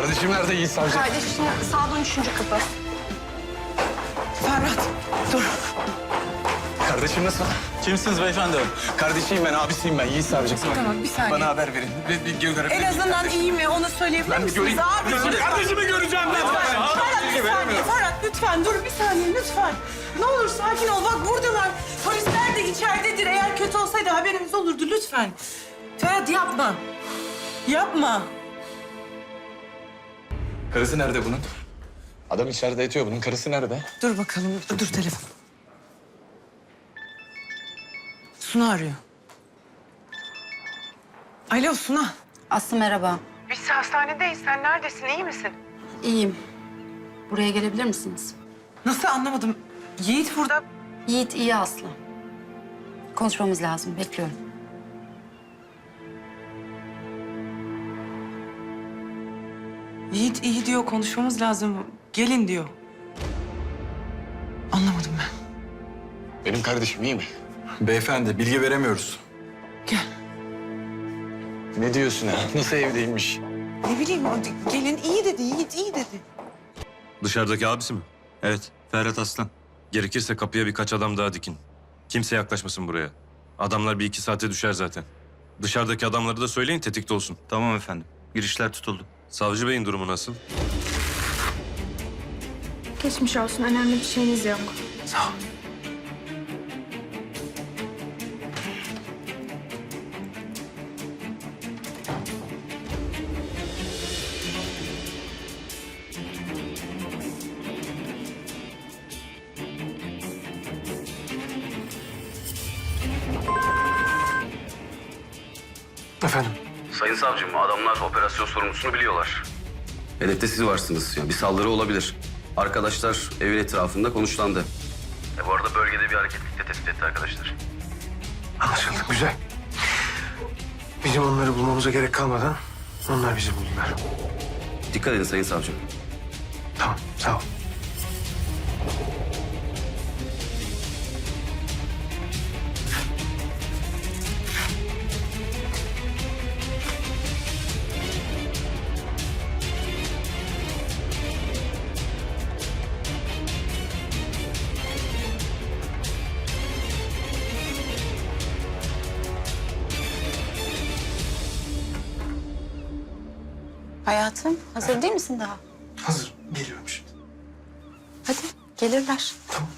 Kardeşim nerede Yiğit Savcı? Kardeşim sağdan üçüncü kapı. Ferhat dur. Kardeşim nasıl? Kimsiniz beyefendi? Kardeşim ben, abisiyim ben. Yiğit Savcı. Tamam bir saniye. Bana haber verin. Bir, bir gö- görebilir En miyim azından kardeşim? iyi mi onu söyleyebilir Ben bir misiniz göreyim. abi? Kardeşimi göreceğim ben. Ferhat bir saniye. Ferhat lütfen dur bir saniye lütfen. Ne olur sakin ol bak buradalar. Polisler de içeridedir. Eğer kötü olsaydı haberimiz olurdu lütfen. Ferhat yapma. Yapma. Karısı nerede bunun? Adam içeride yatıyor. Bunun karısı nerede? Dur bakalım. Dur telefon. Suna arıyor. Alo Suna. Aslı merhaba. Biz hastanedeyiz. Sen neredesin? İyi misin? İyiyim. Buraya gelebilir misiniz? Nasıl anlamadım. Yiğit burada. Yiğit iyi Aslı. Konuşmamız lazım. Bekliyorum. Yiğit iyi diyor. Konuşmamız lazım. Gelin diyor. Anlamadım ben. Benim kardeşim iyi mi? Beyefendi bilgi veremiyoruz. Gel. Ne diyorsun ha? Nasıl evdeymiş? Ne bileyim gelin iyi dedi. Yiğit iyi dedi. Dışarıdaki abisi mi? Evet, Ferhat Aslan. Gerekirse kapıya birkaç adam daha dikin. Kimse yaklaşmasın buraya. Adamlar bir iki saate düşer zaten. Dışarıdaki adamları da söyleyin tetikte olsun. Tamam efendim. Girişler tutuldu. Savcı Bey'in durumu nasıl? Geçmiş olsun. Önemli bir şeyiniz yok. Sağ ol. Efendim? Sayın savcım, adamlar operasyon sorumlusunu biliyorlar. Hedefte siz varsınız. Yani bir saldırı olabilir. Arkadaşlar evin etrafında konuşlandı. E bu arada bölgede bir hareketlilik de tespit etti arkadaşlar. Anlaşıldı. Güzel. Bizim onları bulmamıza gerek kalmadan onlar bizi buldular. Dikkat edin sayın savcım. Tamam. Sağ ol. Hayatım hazır değil misin daha? Hazır. Geliyorum şimdi. Hadi gelirler. Tamam.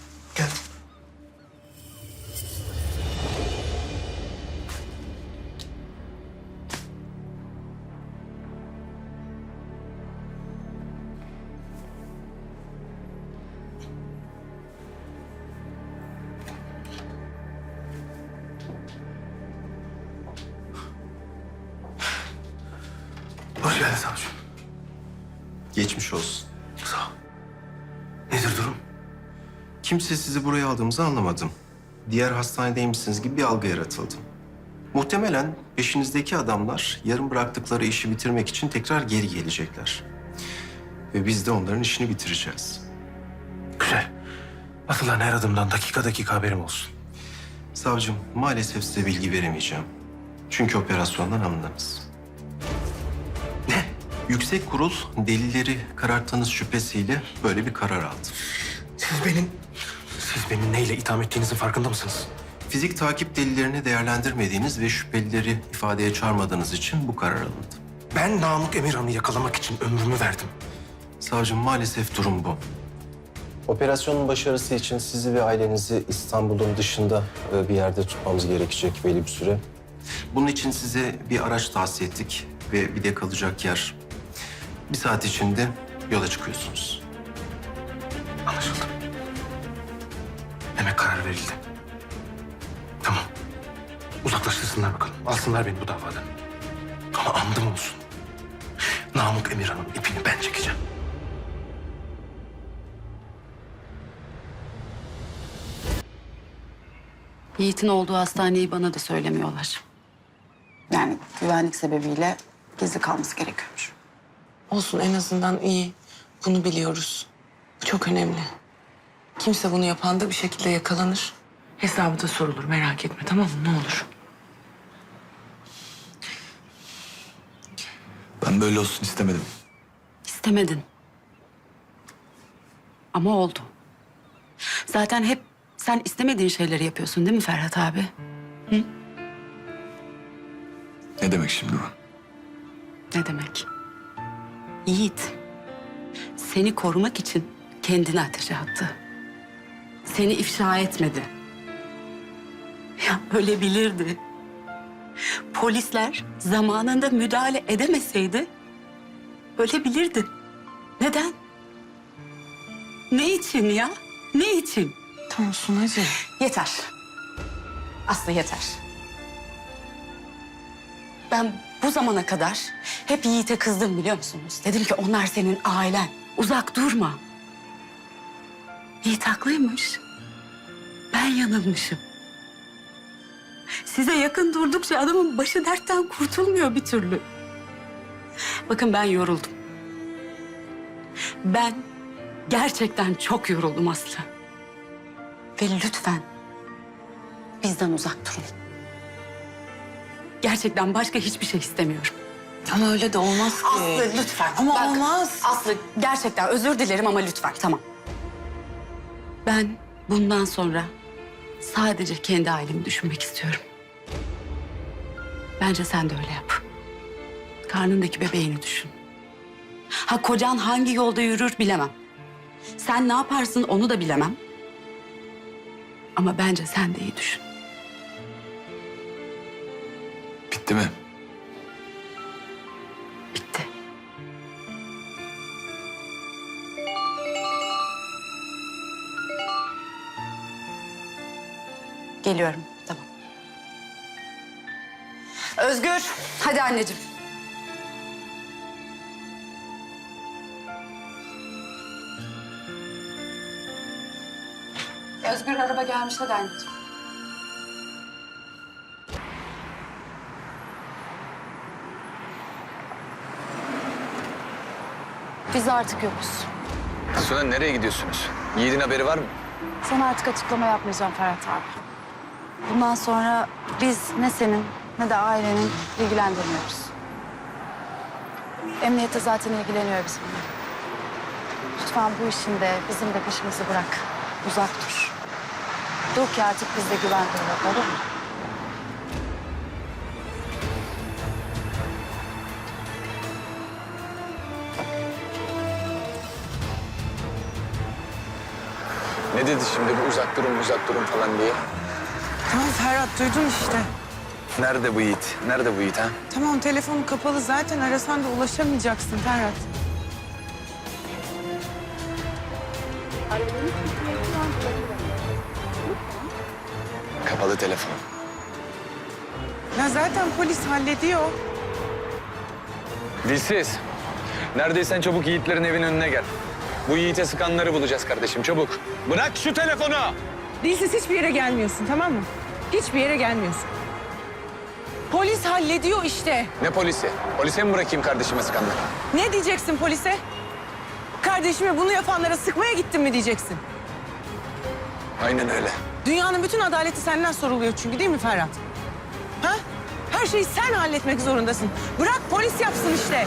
Gel. Hoş geldin savcım. Geçmiş olsun. Sağ ol. Nedir durum? Kimse sizi buraya aldığımızı anlamadım. Diğer hastanedeymişsiniz gibi bir algı yaratıldı. Muhtemelen peşinizdeki adamlar yarım bıraktıkları işi bitirmek için tekrar geri gelecekler. Ve biz de onların işini bitireceğiz. Güzel. Atılan her adımdan dakika dakika haberim olsun. Savcım, maalesef size bilgi veremeyeceğim. Çünkü operasyondan alındınız. Yüksek kurul delilleri kararttığınız şüphesiyle böyle bir karar aldı. Siz benim... Siz beni neyle itham ettiğinizin farkında mısınız? Fizik takip delillerini değerlendirmediğiniz ve şüphelileri ifadeye çağırmadığınız için bu karar alındı. Ben Namık Emirhan'ı yakalamak için ömrümü verdim. Savcım maalesef durum bu. Operasyonun başarısı için sizi ve ailenizi İstanbul'un dışında e, bir yerde tutmamız gerekecek belli bir süre. Bunun için size bir araç tahsis ettik ve bir de kalacak yer. Bir saat içinde yola çıkıyorsunuz. Anlaşıldı. Demek karar verildi. Tamam. Uzaklaştırsınlar bakalım. Alsınlar beni bu davadan. Ama andım olsun. Namık Emirhan'ın ipini ben çekeceğim. Yiğit'in olduğu hastaneyi bana da söylemiyorlar. Yani güvenlik sebebiyle gizli kalması gerekiyormuş. Olsun en azından iyi. Bunu biliyoruz. Bu çok önemli. Kimse bunu yapan da bir şekilde yakalanır. Hesabı da sorulur merak etme tamam mı ne olur. Ben böyle olsun istemedim. istemedin. Ama oldu. Zaten hep sen istemediğin şeyleri yapıyorsun değil mi Ferhat abi? Ne demek şimdi bu? Ne demek? Yiğit, seni korumak için kendini ateşe attı. Seni ifşa etmedi. Ya ölebilirdi. Polisler zamanında müdahale edemeseydi ölebilirdi. Neden? Ne için ya? Ne için? Tamam Sunacığım. Yeter. Aslı yeter. Ben bu zamana kadar hep Yiğit'e kızdım biliyor musunuz? Dedim ki onlar senin ailen. Uzak durma. Yiğit haklıymış. Ben yanılmışım. Size yakın durdukça adamın başı dertten kurtulmuyor bir türlü. Bakın ben yoruldum. Ben gerçekten çok yoruldum Aslı. Ve lütfen bizden uzak durun. Gerçekten başka hiçbir şey istemiyorum. Ama öyle de olmaz ki. Aslı lütfen. Ama Bak, olmaz. Aslı gerçekten özür dilerim ama lütfen tamam. Ben bundan sonra sadece kendi ailemi düşünmek istiyorum. Bence sen de öyle yap. Karnındaki bebeğini düşün. Ha kocan hangi yolda yürür bilemem. Sen ne yaparsın onu da bilemem. Ama bence sen de iyi düşün. Bitti mi? Bitti. Geliyorum. Tamam. Özgür, hadi anneciğim. Özgür araba gelmiş hadi anneciğim. Biz artık yokuz. Suna nereye gidiyorsunuz? Yiğit'in haberi var mı? Sana artık açıklama yapmayacağım Ferhat abi. Bundan sonra biz ne senin ne de ailenin ilgilendirmiyoruz. Emniyete zaten ilgileniyor bizimle. Lütfen bu işin de bizim de peşimizi bırak. Uzak dur. Dur ki artık biz de güvende olalım olur mu? Ne dedi şimdi bu uzak durun uzak durun falan diye? Tamam Ferhat duydun işte. Nerede bu Yiğit? Nerede bu Yiğit ha? Tamam telefonun kapalı zaten arasan da ulaşamayacaksın Ferhat. Kapalı telefon. Ya zaten polis hallediyor. Dilsiz. Neredeysen çabuk Yiğitlerin evinin önüne gel. Bu Yiğit'e sıkanları bulacağız kardeşim çabuk. Bırak şu telefonu. Dilsiz hiçbir yere gelmiyorsun tamam mı? Hiçbir yere gelmiyorsun. Polis hallediyor işte. Ne polisi? Polise mi bırakayım kardeşime sıkanları? Ne diyeceksin polise? Kardeşime bunu yapanlara sıkmaya gittin mi diyeceksin? Aynen öyle. Dünyanın bütün adaleti senden soruluyor çünkü değil mi Ferhat? Ha? Her şeyi sen halletmek zorundasın. Bırak polis yapsın işte.